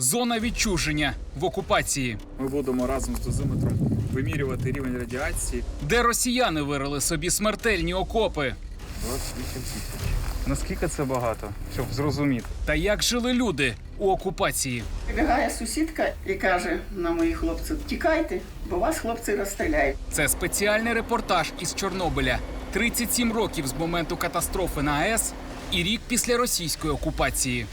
Зона відчуження в окупації, Ми будемо разом з дозиметром вимірювати рівень радіації. де росіяни вирили собі смертельні окопи. 28 тисяч. Наскільки це багато, щоб зрозуміти? Та як жили люди у окупації? Прибігає сусідка і каже на моїх хлопців: тікайте, бо вас хлопці розстріляють. Це спеціальний репортаж із Чорнобиля. 37 років з моменту катастрофи на АЕС і рік після російської окупації.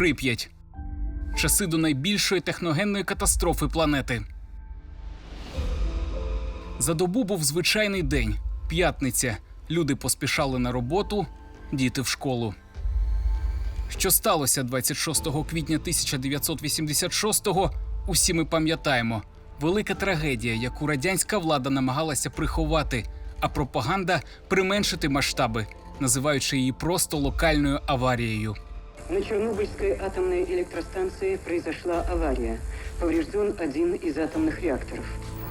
Прип'ять. Часи до найбільшої техногенної катастрофи планети. За добу був звичайний день п'ятниця. Люди поспішали на роботу, діти в школу. Що сталося 26 квітня 1986-го, усі ми пам'ятаємо. Велика трагедія, яку радянська влада намагалася приховати, а пропаганда применшити масштаби, називаючи її просто локальною аварією. На Чернобыльской атомной электростанции произошла авария. Поврежден один из атомных реакторов.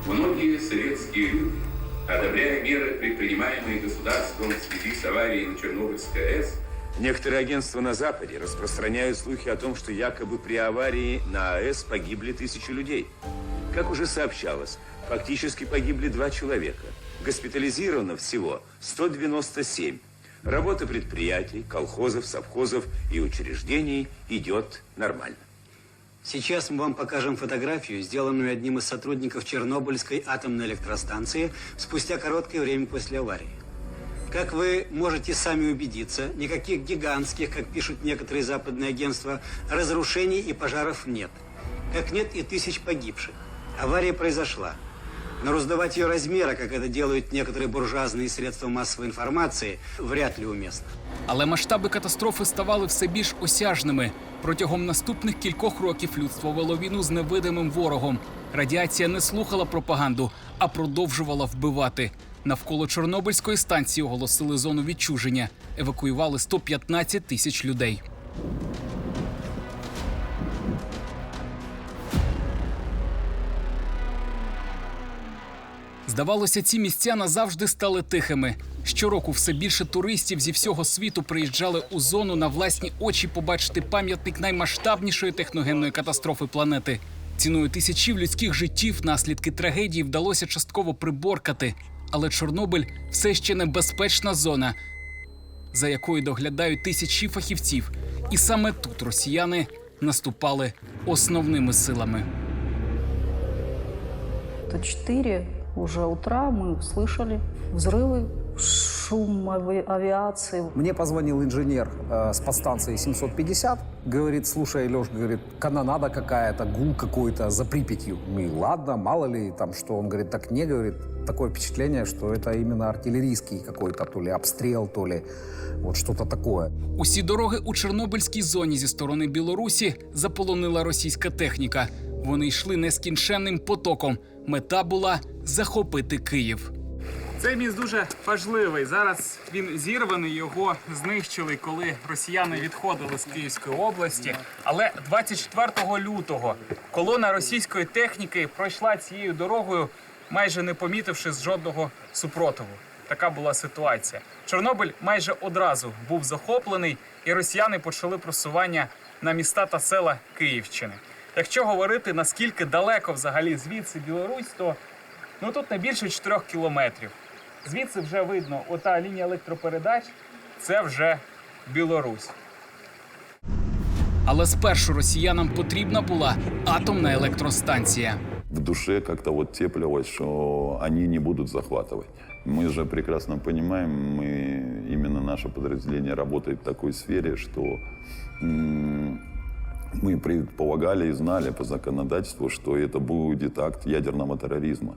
Многие советские люди, одобряя меры, предпринимаемые государством в связи с аварией на Чернобыльской АЭС, Некоторые агентства на Западе распространяют слухи о том, что якобы при аварии на АЭС погибли тысячи людей. Как уже сообщалось, фактически погибли два человека. Госпитализировано всего 197. Работа предприятий, колхозов, совхозов и учреждений идет нормально. Сейчас мы вам покажем фотографию, сделанную одним из сотрудников Чернобыльской атомной электростанции спустя короткое время после аварии. Как вы можете сами убедиться, никаких гигантских, как пишут некоторые западные агентства, разрушений и пожаров нет. Как нет и тысяч погибших. Авария произошла. Но раздавать ее размера, как это делают некоторые буржуазные средства массовой информации, вряд ли уместно. Але масштаби катастрофи ставали все більш осяжними. Протягом наступних кількох років людство вело війну з невидимим ворогом. Радіація не слухала пропаганду, а продовжувала вбивати. Навколо Чорнобильської станції оголосили зону відчуження. Евакуювали 115 тисяч людей. Здавалося, ці місця назавжди стали тихими. Щороку все більше туристів зі всього світу приїжджали у зону на власні очі побачити пам'ятник наймасштабнішої техногенної катастрофи планети. Ціною тисячів людських життів наслідки трагедії вдалося частково приборкати. Але Чорнобиль все ще небезпечна зона, за якою доглядають тисячі фахівців. І саме тут росіяни наступали основними силами. То 4 уже утра мы услышали взрывы, шум ави- авиации. Мне позвонил инженер э, с подстанции 750, говорит, слушай, Леш, говорит, канонада какая-то, гул какой-то за Припятью. Мы, ладно, мало ли там что. Он говорит, так не, говорит, такое впечатление, что это именно артиллерийский какой-то, то ли обстрел, то ли вот что-то такое. Усі дороги у Чорнобильській зоні зі сторони Білорусі заполонила російська техніка. вони йшли нескінченним потоком. Мета була захопити Київ. Цей міст дуже важливий. Зараз він зірваний, його знищили, коли росіяни відходили з Київської області. Але 24 лютого колона російської техніки пройшла цією дорогою, майже не помітивши жодного супротиву. Така була ситуація. Чорнобиль майже одразу був захоплений, і росіяни почали просування на міста та села Київщини. Якщо говорити наскільки далеко взагалі звідси Білорусь, то ну тут не більше 4 кілометрів. Звідси вже видно, ота лінія електропередач це вже Білорусь. Але спершу росіянам потрібна була атомна електростанція. в душе как-то вот теплилось, что они не будут захватывать. Мы же прекрасно понимаем, мы, именно наше подразделение работает в такой сфере, что м, мы предполагали и знали по законодательству, что это будет акт ядерного терроризма.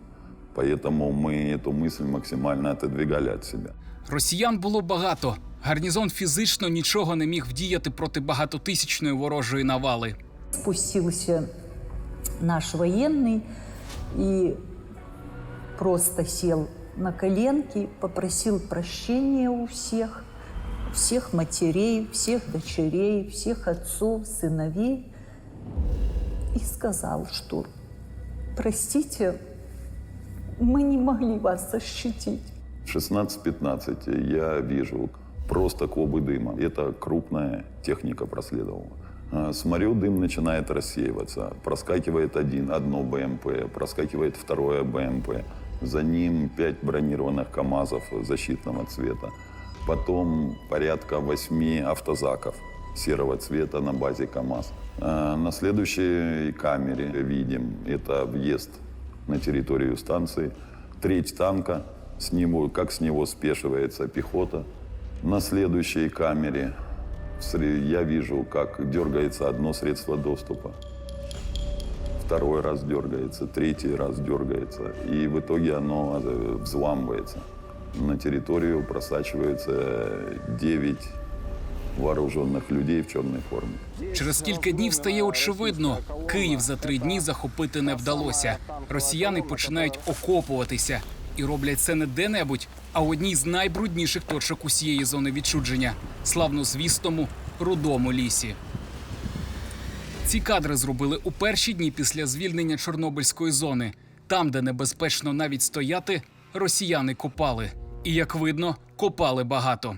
Поэтому мы эту мысль максимально отодвигали от себя. Росіян було багато. Гарнізон фізично нічого не міг вдіяти проти багатотисячної ворожої навали. Спустился наш военный и просто сел на коленки, попросил прощения у всех, Всех матерей, всех дочерей, всех отцов, сыновей. И сказал, что простите, Мы не могли вас защитить. 16-15 я вижу просто клубы дыма. Это крупная техника проследовала. А, Смотрю, дым начинает рассеиваться. Проскакивает один, одно БМП, проскакивает второе БМП. За ним пять бронированных КАМАЗов защитного цвета. Потом порядка восьми автозаков серого цвета на базе КАМАЗ. А, На следующей камере видим, это въезд на территорию станции, треть танка, с него, как с него спешивается пехота. На следующей камере я вижу, как дергается одно средство доступа. Второй раз дергается, третий раз дергается. И в итоге оно э, взламывается. На территорию просачивается 9 вооруженных людей в черной форме. Через кілька днів стає очевидно, Київ за три дні захопити не вдалося. Росіяни починають окопуватися і роблять це не де-небудь, а в одній з найбрудніших точок усієї зони відчудження славнозвісному рудому лісі. Ці кадри зробили у перші дні після звільнення Чорнобильської зони. Там, де небезпечно навіть стояти, росіяни копали. І як видно, копали багато.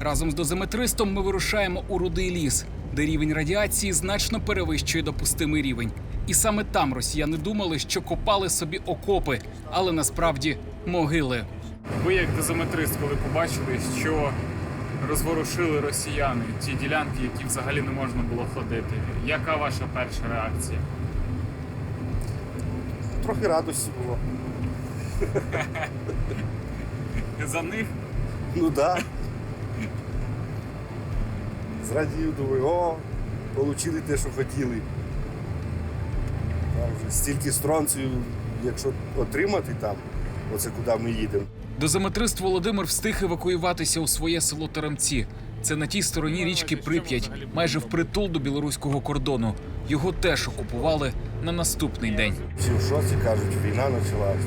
Разом з дозиметристом ми вирушаємо у рудий ліс, де рівень радіації значно перевищує допустимий рівень. І саме там росіяни думали, що копали собі окопи, але насправді могили. Ви як дозиметрист, коли побачили, що розворушили росіяни ті ділянки, які взагалі не можна було ходити. Яка ваша перша реакція? Трохи радості було. За них Ну так. Да. Зрадів, думаю, о, отримали те, що хотіли. Там вже стільки стронцію, якщо отримати там, оце куди ми їдемо. Дозиметрист Володимир встиг евакуюватися у своє село Теремці. Це на тій стороні річки Прип'ять, майже впритул до білоруського кордону. Його теж окупували на наступний день. Всі в шоці кажуть, війна почалась.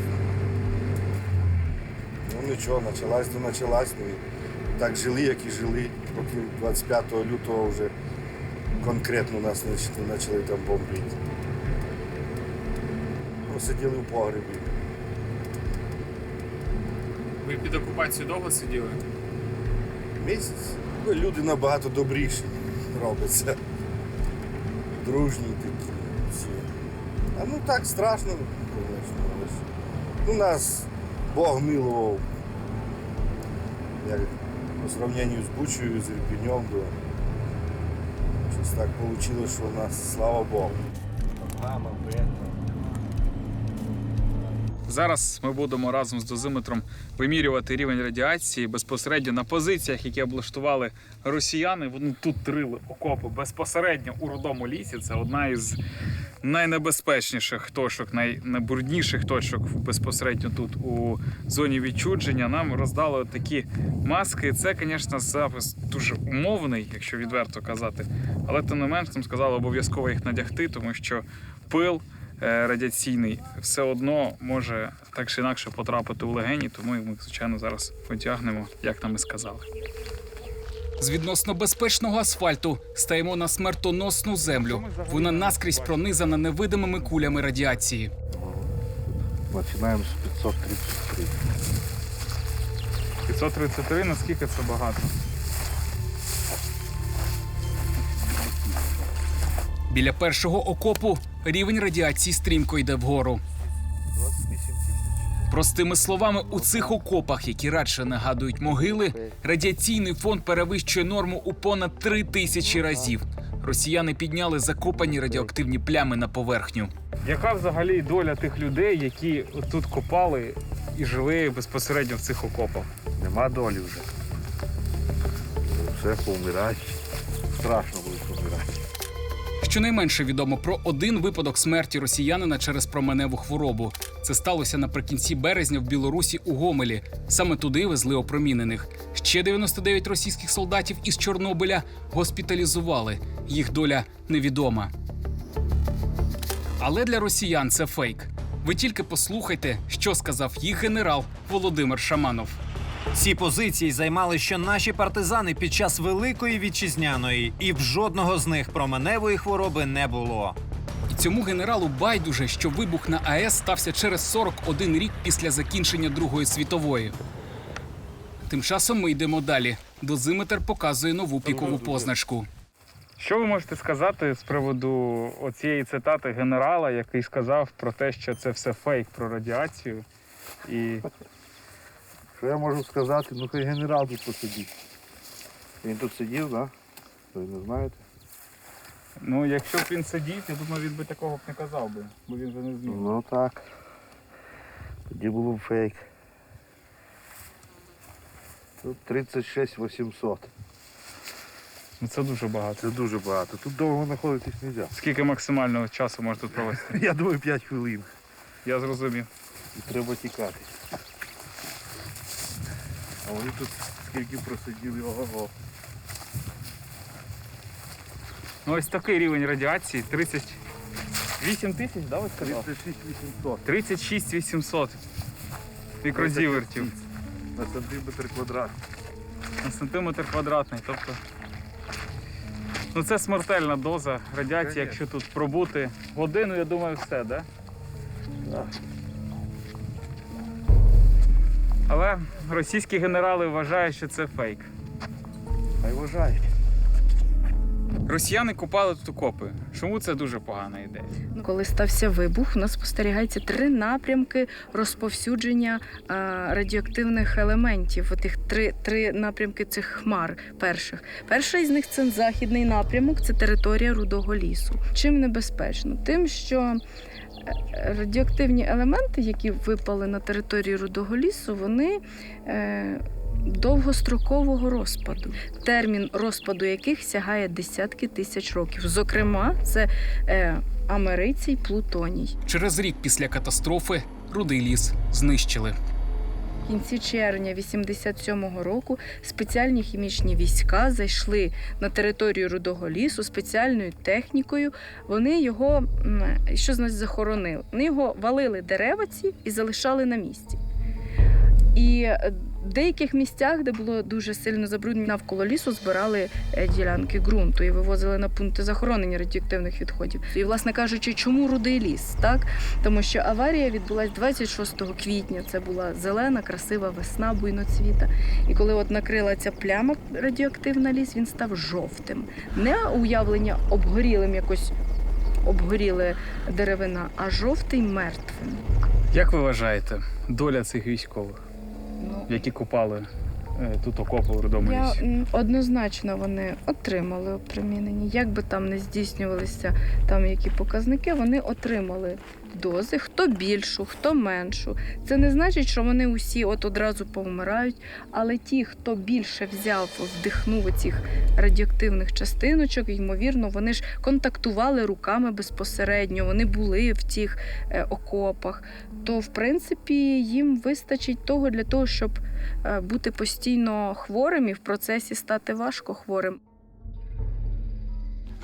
Нічого, почалась, то почалась. Ну, і так жили, як і жили, поки 25 лютого вже конкретно нас почали там бомбити. Ну, сиділи в погребі. ви під окупацією довго сиділи? Місяць. Ну, люди набагато добріші робляться. Дружні такі всі. А ну так страшно, звісно. Ну, нас Бог милував. Як по сравнению с Бучою, с Ірпінем, было. Сейчас так получилось, что у нас, слава Богу. Мама, Зараз ми будемо разом з дозиметром вимірювати рівень радіації безпосередньо на позиціях, які облаштували росіяни. Вони тут рили окопи безпосередньо у рудому лісі. Це одна із найнебезпечніших точок, найбрудніших точок безпосередньо тут у зоні відчудження. Нам роздали такі маски. Це, звісно, запис дуже умовний, якщо відверто казати. Але тим не менш нам сказали обов'язково їх надягти, тому що пил радіаційний все одно може так чи інакше потрапити у легені, тому ми, звичайно, зараз одягнемо, як нам і сказали. З відносно безпечного асфальту стаємо на смертоносну землю. Вона наскрізь пронизана невидимими кулями радіації. Починаємо з 533. 533, наскільки це багато? Біля першого окопу рівень радіації стрімко йде вгору. Простими словами, у цих окопах, які радше нагадують могили, радіаційний фон перевищує норму у понад три тисячі разів. Росіяни підняли закопані радіоактивні плями на поверхню. Яка взагалі доля тих людей, які тут копали і жили безпосередньо в цих окопах? Нема долі вже. Все повмирають. Страшно. Щонайменше відомо про один випадок смерті росіянина через променеву хворобу. Це сталося наприкінці березня в Білорусі у Гомелі. Саме туди везли опромінених. Ще 99 російських солдатів із Чорнобиля госпіталізували. Їх доля невідома. Але для росіян це фейк. Ви тільки послухайте, що сказав їх генерал Володимир Шаманов. Ці позиції займали ще наші партизани під час Великої вітчизняної, і в жодного з них променевої хвороби не було. І Цьому генералу байдуже, що вибух на АЕС стався через 41 рік після закінчення Другої світової. Тим часом ми йдемо далі. Дозиметр показує нову пікову позначку. Що ви можете сказати з приводу оцієї цитати генерала, який сказав про те, що це все фейк про радіацію? І Що я можу сказати? Ну хай генерал тут посидить. Він тут сидів, так? Да? Ви не знаєте? ну, якщо б він сидів, я думаю, він би такого б не казав би, бо він же не зміг. Ну так. Тоді було б фейк. Тут 36 800. Ну, Це дуже багато. Це дуже багато. Тут довго знаходитись не можна. Скільки максимального часу можна тут провести? Я думаю, 5 хвилин. Я зрозумів. І треба тікати. А вони тут скільки просиділи, ого. Ну, ось такий рівень радіації 38 тисяч, да, ви сказали? 36 800 36 800 мікрозівертів на сантиметр квадратний. на сантиметр квадратний. Тобто, ну це смертельна доза радіації, якщо тут пробути годину, я думаю, все, да? Але російські генерали вважають, що це фейк. Хай вважають. Росіяни купали тут окопи. Чому це дуже погана ідея? Коли стався вибух, у нас спостерігається три напрямки розповсюдження а, радіоактивних елементів. Отих три, три напрямки цих хмар перших. Перший з них це західний напрямок, це територія рудого лісу. Чим небезпечно? Тим, що радіоактивні елементи, які випали на території рудого лісу, вони. Е, Довгострокового розпаду, термін розпаду яких сягає десятки тисяч років. Зокрема, це е, америцій плутоній. Через рік після катастрофи рудий ліс знищили. В кінці червня 87-го року спеціальні хімічні війська зайшли на територію рудого лісу спеціальною технікою. Вони його що значить захоронили? Вони його валили дерева ці і залишали на місці. І е, в деяких місцях, де було дуже сильно забруднено навколо лісу, збирали е, ділянки ґрунту і вивозили на пункти захоронення радіоактивних відходів. І, власне кажучи, чому рудий ліс? Так? Тому що аварія відбулася 26 квітня. Це була зелена, красива весна, буйноцвіта. І коли от накрила ця пляма радіоактивна ліс, він став жовтим. Не уявлення обгорілим якось обгоріли деревина, а жовтий мертвим. Як ви вважаєте, доля цих військових, які купали е, тут окопи у Я лісі? м, однозначно вони отримали опромінення. Як би там не здійснювалися там які показники, вони отримали дози, хто більшу, хто меншу. Це не значить, що вони усі от одразу повмирають, але ті, хто більше взяв, вдихнув цих радіоактивних частиночок, ймовірно, вони ж контактували руками безпосередньо, вони були в тих е, окопах. То, в принципі, їм вистачить того для того, щоб е, бути постійно хворим і в процесі стати важко хворим.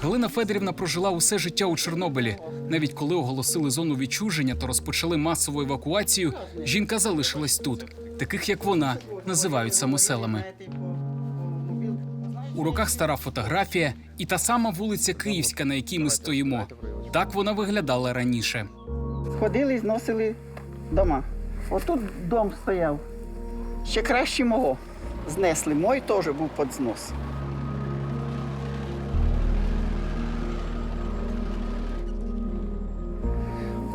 Галина Федорівна прожила усе життя у Чорнобилі. Навіть коли оголосили зону відчуження та розпочали масову евакуацію, жінка залишилась тут. Таких як вона називають самоселами. У руках стара фотографія і та сама вулиця Київська, на якій ми стоїмо. Так вона виглядала раніше. Ходили зносили дома. Отут дом стояв. Ще краще мого знесли. Мой теж був під знос.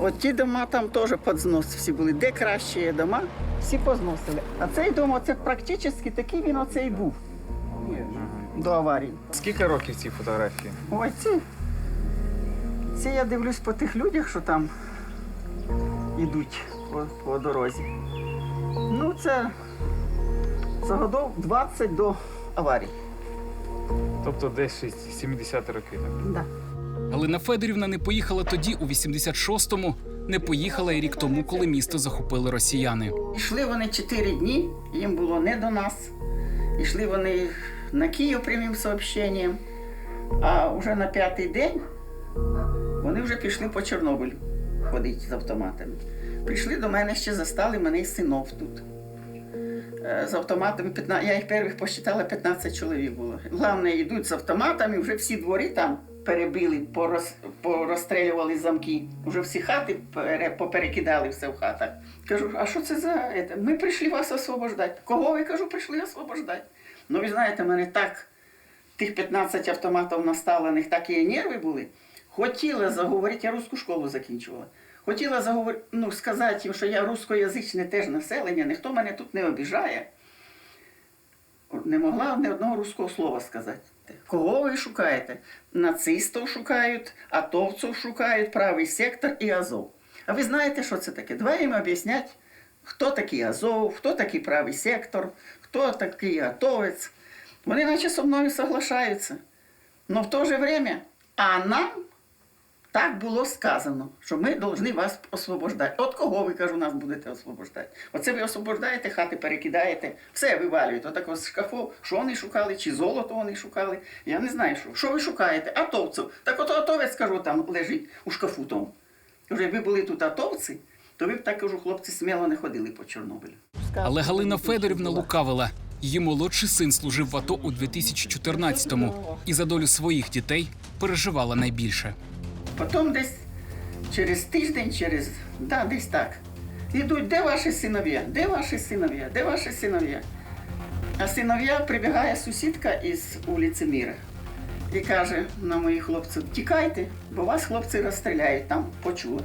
От ті дома там теж під знос всі були. Де кращі є дома, всі позносили. А цей дом, оце практично такий він оцей був до аварії. Скільки років ці фотографії? Ой, ці. Ці я дивлюсь по тих людях, що там йдуть по, по дорозі. Ну, це за годов 20 до аварії. Тобто десь 70 років. так? Да. Галина Федорівна не поїхала тоді, у 86-му, не поїхала і рік тому, коли місто захопили росіяни. Йшли вони 4 дні, їм було не до нас. Йшли вони на Київ прямим сообщенням. А вже на п'ятий день вони вже пішли по Чорнобилю ходити з автоматами. Прийшли до мене ще застали мене і синов тут. Е, З автоматами 15, я їх перших посчитала 15 чоловік було. Головне, йдуть з автоматами, вже всі двори там перебили, пороз, порозстрілювали замки. Вже всі хати пере, поперекидали все в хатах. Кажу, а що це за це? Ми прийшли вас освобождати. Кого ви кажу, прийшли освобождати? Ну, ви знаєте, мене так тих 15 автоматів наставлених, такі нерви були. Хотіла заговорити, я русську школу закінчувала. Хотіла заговорити, ну, сказати їм, що я рускоязичне теж населення, ніхто мене тут не обіжає. Не могла ні одного руського слова сказати. Кого ви шукаєте? Нацистів шукають, атовців шукають, правий сектор і Азов. А ви знаєте, що це таке? Давай їм об'яснять, хто такий Азов, хто такий правий сектор, хто такий атовець. Вони наче зі мною соглашаються. Но в то же время, а нам так було сказано, що ми повинні вас освобождати. От кого ви кажу, нас будете освобождати? Оце ви освобождаєте, хати перекидаєте, все вивалюєте. Отак з шкафу, що вони шукали, чи золото вони шукали. Я не знаю, що. Що ви шукаєте? Атовців. Так от атовець, кажу, там лежить у шкафу тому. Кажу, якби були тут атовці, то ви б так кажу, хлопці сміло не ходили по Чорнобилю. Але Галина Федорівна лукавила. Її молодший син служив в АТО у 2014-му і за долю своїх дітей переживала найбільше. Потім десь через тиждень, через да, десь так. Йдуть, де ваші синов'я? Де ваші синов'я? Де ваші синов'я? А синов'я прибігає сусідка із вулиці Міра і каже на моїх хлопців: тікайте, бо вас хлопці розстріляють там почула.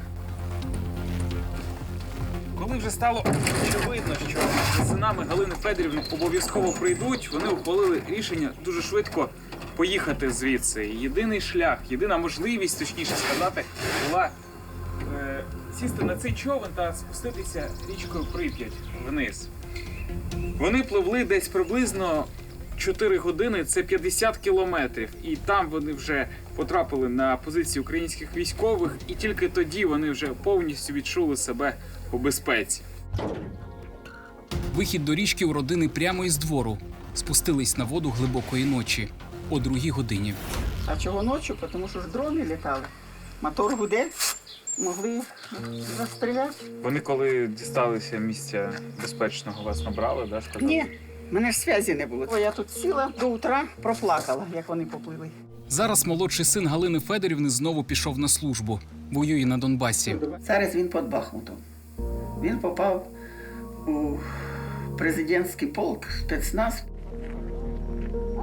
Коли вже стало очевидно, що за синами Галини Федорівни обов'язково прийдуть, вони ухвалили рішення дуже швидко поїхати звідси. Єдиний шлях, єдина можливість, точніше сказати, була е, сісти на цей човен та спуститися річкою Прип'ять вниз. Вони пливли десь приблизно 4 години, це 50 кілометрів. І там вони вже потрапили на позиції українських військових, і тільки тоді вони вже повністю відчули себе у безпеці. Вихід до річки у родини прямо із двору. Спустились на воду глибокої ночі о другій годині. А чого ночі? Тому що ж дрони літали. Мотор гуде, могли розстріляти. Вони коли дісталися місця безпечного, вас набрали, да, сказали? Ні, мене ж зв'язі не було. Я тут сіла до утра, проплакала, як вони поплили. Зараз молодший син Галини Федорівни знову пішов на службу. Воює на Донбасі. Зараз він під Бахмутом. Він попав у президентський полк, спецназ.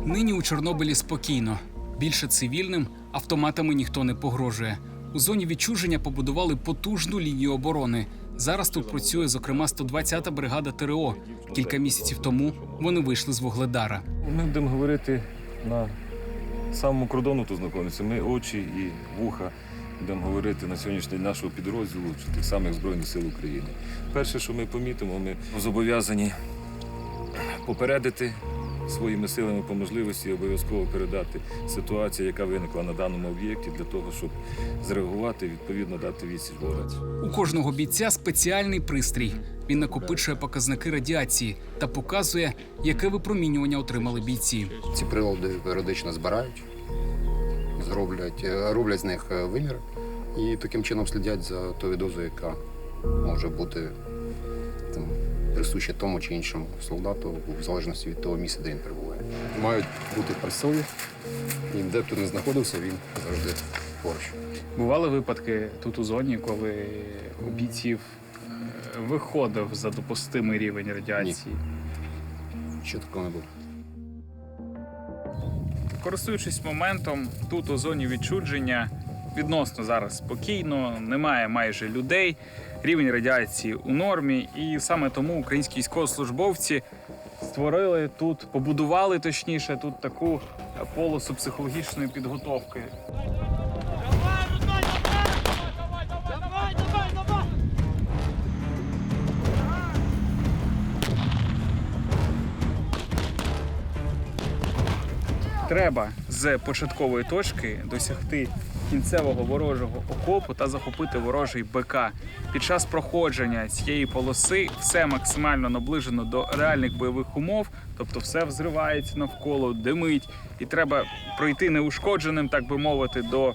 Нині у Чорнобилі спокійно. Більше цивільним автоматами ніхто не погрожує. У зоні відчуження побудували потужну лінію оборони. Зараз тут працює зокрема 120-та бригада ТРО. Кілька місяців тому вони вийшли з Вугледара. Ми будемо говорити на самому кордону тут знаходиться. Ми очі і вуха будемо говорити на сьогоднішній день нашого підрозділу чи тих самих Збройних сил України. Перше, що ми помітимо, ми зобов'язані попередити своїми силами по можливості обов'язково передати ситуацію, яка виникла на даному об'єкті, для того, щоб зреагувати, відповідно дати відсіч ворогу. У кожного бійця спеціальний пристрій. Він накопичує показники радіації та показує, яке випромінювання отримали бійці. Ці прилади періодично збирають, зроблять, е, роблять з них е, вимір і таким чином слідять за тою дозою, яка може бути там, присуща тому чи іншому солдату, в залежності від того місця, де він перебуває. Мають бути при собі, і де б тут не знаходився, він завжди поруч. Бували випадки тут у зоні, коли у бійців е, виходив за допустимий рівень радіації. Що такого не було? Користуючись моментом, тут у зоні відчудження відносно зараз спокійно, немає майже людей, рівень радіації у нормі, і саме тому українські військовослужбовці створили тут, побудували точніше тут таку полосу психологічної підготовки. Треба з початкової точки досягти кінцевого ворожого окопу та захопити ворожий БК. Під час проходження цієї полоси все максимально наближено до реальних бойових умов, тобто все взривається навколо, димить, і треба пройти неушкодженим, так би мовити, до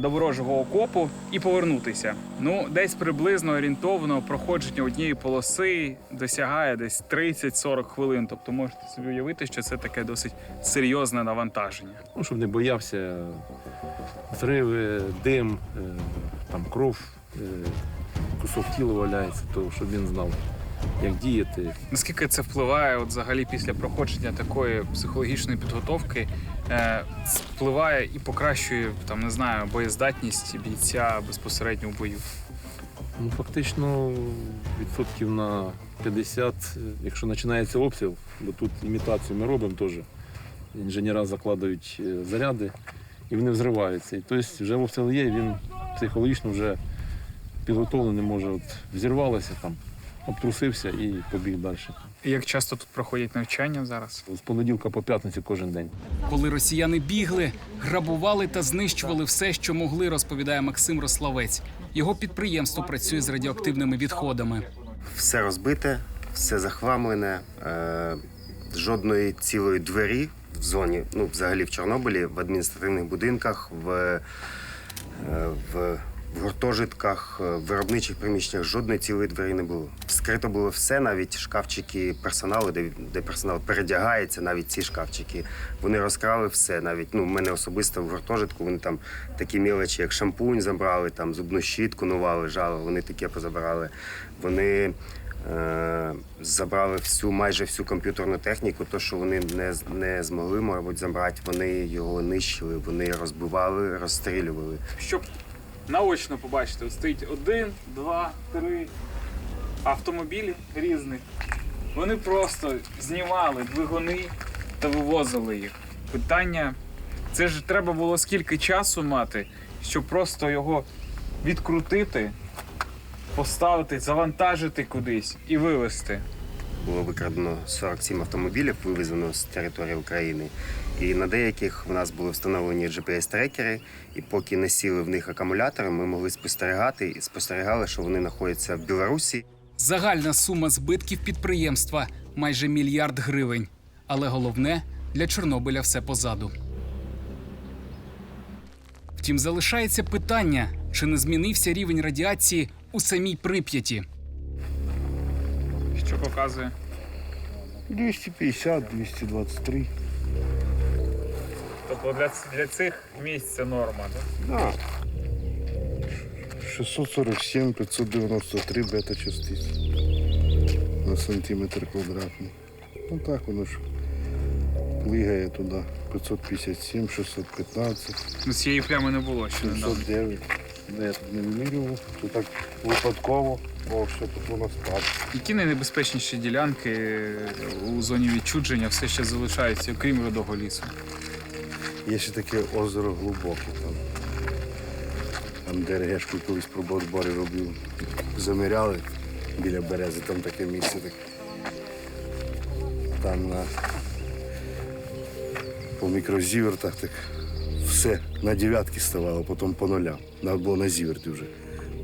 до ворожого окопу і повернутися. Ну, десь приблизно орієнтовно проходження однієї полоси досягає десь 30-40 хвилин. Тобто можете собі уявити, що це таке досить серйозне навантаження. Ну, щоб не боявся зриви, дим, е, там кров, е, кусок тіла валяється, то щоб він знав, як діяти. Наскільки це впливає, от взагалі після проходження такої психологічної підготовки, е, впливає і покращує там, не знаю, боєздатність бійця безпосередньо в бою. Ну, фактично, відсотків на 50, е, якщо починається обстріл, бо тут імітацію ми робимо теж. Інженера закладають е, заряди і вони взриваються. І тобто вже обстріл є, він психологічно вже підготовлений, може, от взірвалося там, обтрусився і побіг далі. Як часто тут проходять навчання зараз? З понеділка по п'ятницю кожен день. Коли росіяни бігли, грабували та знищували все, що могли, розповідає Максим Рославець. Його підприємство працює з радіоактивними відходами. все розбите, все захламлене, е, жодної цілої двері в зоні, ну взагалі в Чорнобилі, в адміністративних будинках, в, е, в, в гуртожитках, е, в виробничих приміщеннях жодної цілої двері не було. Вскрито було все, навіть шкафчики персоналу, де, де персонал передягається, навіть ці шкафчики. Вони розкрали все. Навіть ну, мене особисто в гуртожитку вони там такі мілочі, як шампунь забрали, там зубну щітку нова лежала, вони таке позабирали. Вони е, забрали всю, майже всю комп'ютерну техніку, то що вони не, не змогли, мабуть, забрати, вони його нищили, вони розбивали, розстрілювали. Щоб наочно побачити, от стоїть один, два, три автомобілі різних. Вони просто знімали двигуни та вивозили їх. Питання: це ж треба було скільки часу мати, щоб просто його відкрутити, поставити, завантажити кудись і вивезти. Було викрадено 47 автомобілів, вивезено з території України. І на деяких в нас були встановлені GPS-трекери, і поки не сіли в них акумулятори, ми могли спостерігати і спостерігали, що вони знаходяться в Білорусі. Загальна сума збитків підприємства майже мільярд гривень. Але головне для Чорнобиля все позаду. Втім, залишається питання, чи не змінився рівень радіації у самій Прип'яті. Що показує? 250, 223. Тобто для, для цих місць це норма, так? Да. 647, 593 бета-частиць на сантиметр квадратний. Ну так воно ж плигає туди. 557, 615, Ну, цієї плями не було ще недавно. 709. Я тут не вимірював, то так випадково, бо все тут воно спад. Які найнебезпечніші ділянки у зоні відчудження все ще залишаються, окрім рудого лісу? Є ще таке озеро глибоке там. Там ДРГшку колись про зборі робив. Заміряли біля берези, там таке місце. Так. Там на по мікрозівертах так все на дев'ятки ставало, потім по нулям. Треба було на зіверти вже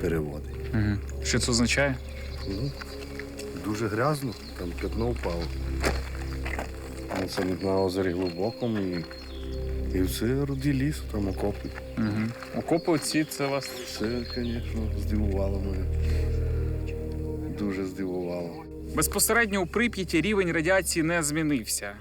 переводити. Угу. Що це означає? Ну, дуже грязно, там п'ятно впало. Ну, Це на озері глибокому і, і все руді ліс, там окопи. Угу. Окопи ці це вас. Це, звісно, здивувало мене. Дуже здивувало. Безпосередньо у Прип'яті рівень радіації не змінився.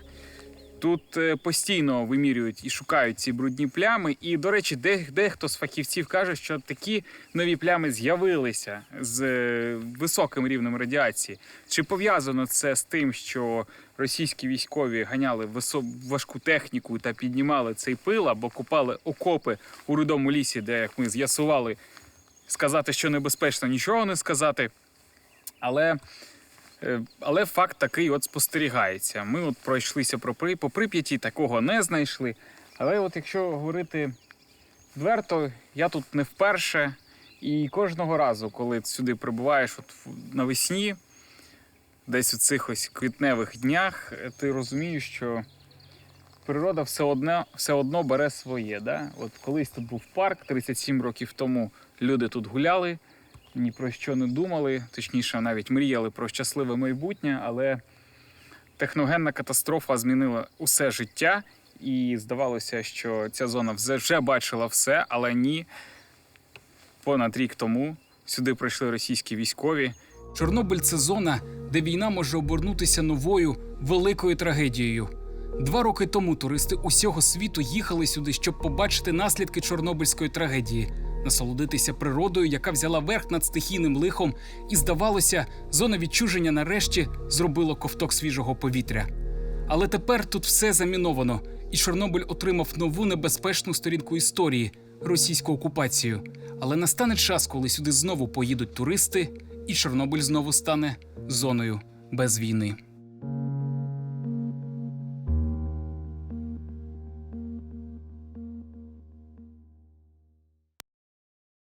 Тут е, постійно вимірюють і шукають ці брудні плями. І, до речі, дехто з фахівців каже, що такі нові плями з'явилися з е, високим рівнем радіації. Чи пов'язано це з тим, що російські військові ганяли важку техніку та піднімали цей пил або купали окопи у рудому лісі, де, як ми з'ясували, сказати, що небезпечно, нічого не сказати. Але Але факт такий от спостерігається. Ми от пройшлися по Прип'яті, такого не знайшли. Але от якщо говорити відверто, я тут не вперше. І кожного разу, коли сюди прибуваєш от навесні, десь у цих ось квітневих днях, е, ти розумієш, що природа все одно, все одно бере своє. Да? От колись тут був парк 37 років тому. Люди тут гуляли, ні про що не думали, точніше, навіть мріяли про щасливе майбутнє, але техногенна катастрофа змінила усе життя, і здавалося, що ця зона вже- бачила все, але ні. Понад рік тому сюди прийшли російські військові. Чорнобиль це зона, де війна може обернутися новою великою трагедією. Два роки тому туристи усього світу їхали сюди, щоб побачити наслідки чорнобильської трагедії, насолодитися природою, яка взяла верх над стихійним лихом, і здавалося, зона відчуження нарешті зробило ковток свіжого повітря. Але тепер тут все заміновано, і Чорнобиль отримав нову небезпечну сторінку історії російську окупацію. Але настане час, коли сюди знову поїдуть туристи, і Чорнобиль знову стане зоною без війни.